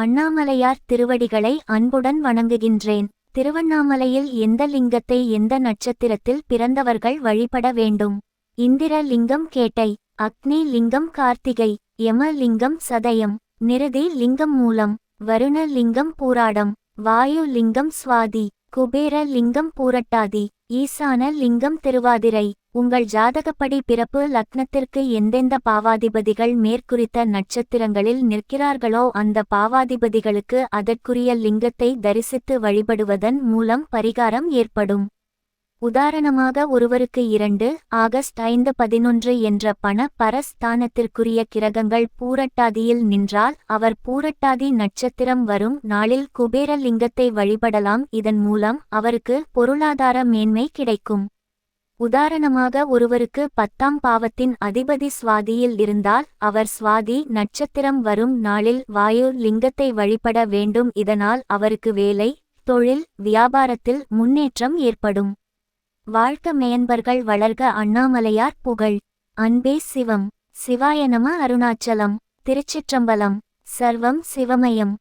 அண்ணாமலையார் திருவடிகளை அன்புடன் வணங்குகின்றேன். திருவண்ணாமலையில் எந்த லிங்கத்தை எந்த நட்சத்திரத்தில் பிறந்தவர்கள் வழிபட வேண்டும்? இந்திர லிங்கம் கேட்டை அக்னி லிங்கம் கார்த்திகை யம லிங்கம் சதயம் நிருதி லிங்கம் மூலம் வருண லிங்கம் பூராடம் வாயு லிங்கம் சுவாதி குபேர லிங்கம் பூரட்டாதி ஈசான லிங்கம் திருவாதிரை. உங்கள் ஜாதகப்படி பிறப்பு லக்னத்திற்கு எந்தெந்த பாவாதிபதிகள் மேற்குறித்த நட்சத்திரங்களில் நிற்கிறார்களோ அந்த பாவாதிபதிகளுக்கு அதற்குரிய லிங்கத்தை தரிசித்து வழிபடுவதன் மூலம் பரிகாரம் ஏற்படும். உதாரணமாக ஒருவருக்கு இரண்டு ஆகஸ்ட் ஐந்து பதினொன்று என்ற பண பரஸ்தானத்திற்குரிய கிரகங்கள் பூரட்டாதியில் நின்றால் அவர் பூரட்டாதி நட்சத்திரம் வரும் நாளில் குபேர லிங்கத்தை வழிபடலாம். இதன் மூலம் அவருக்கு பொருளாதார மேன்மை கிடைக்கும். உதாரணமாக ஒருவருக்கு பத்தாம் பாவத்தின் அதிபதி சுவாதியில் இருந்தால் அவர் சுவாதி நட்சத்திரம் வரும் நாளில் வாயு லிங்கத்தை வழிபட வேண்டும். இதனால் அவருக்கு வேலை தொழில் வியாபாரத்தில் முன்னேற்றம் ஏற்படும். வாழ்க்க மேயன்பர்கள் வளர்க அண்ணாமலையார் புகழ். அன்பே சிவம். சிவாயனம அருணாச்சலம். திருச்சிற்றம்பலம். சர்வம் சிவமயம்.